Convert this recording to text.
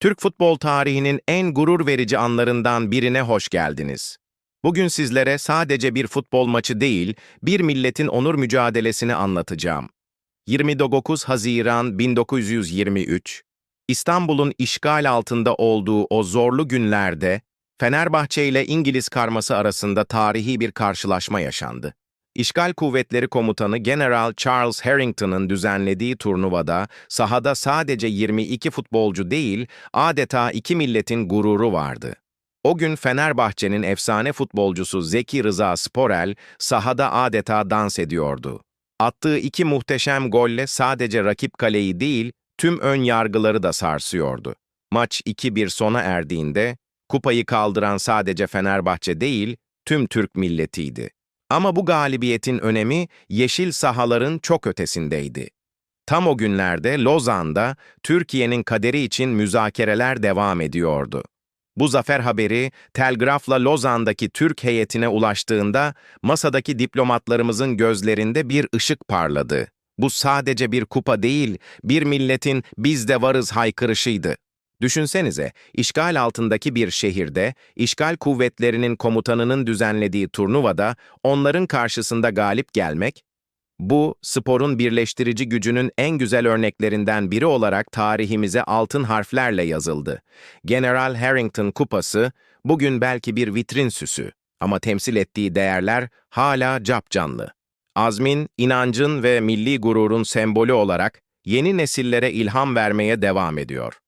Türk futbol tarihinin en gurur verici anlarından birine hoş geldiniz. Bugün sizlere sadece bir futbol maçı değil, bir milletin onur mücadelesini anlatacağım. 29 Haziran 1923, İstanbul'un işgal altında olduğu o zorlu günlerde, Fenerbahçe ile İngiliz karması arasında tarihi bir karşılaşma yaşandı. İşgal Kuvvetleri Komutanı General Charles Harrington'ın düzenlediği turnuvada sahada sadece 22 futbolcu değil, adeta iki milletin gururu vardı. O gün Fenerbahçe'nin efsane futbolcusu Zeki Rıza Sporel sahada adeta dans ediyordu. Attığı iki muhteşem golle sadece rakip kaleyi değil, tüm ön yargıları da sarsıyordu. Maç 2-1 sona erdiğinde, kupayı kaldıran sadece Fenerbahçe değil, tüm Türk milletiydi. Ama bu galibiyetin önemi yeşil sahaların çok ötesindeydi. Tam o günlerde Lozan'da Türkiye'nin kaderi için müzakereler devam ediyordu. Bu zafer haberi telgrafla Lozan'daki Türk heyetine ulaştığında masadaki diplomatlarımızın gözlerinde bir ışık parladı. Bu sadece bir kupa değil, bir milletin biz de varız haykırışıydı. Düşünsenize, işgal altındaki bir şehirde, işgal kuvvetlerinin komutanının düzenlediği turnuvada onların karşısında galip gelmek, bu, sporun birleştirici gücünün en güzel örneklerinden biri olarak tarihimize altın harflerle yazıldı. General Harrington Kupası, bugün belki bir vitrin süsü ama temsil ettiği değerler hala capcanlı. Azmin, inancın ve milli gururun sembolü olarak yeni nesillere ilham vermeye devam ediyor.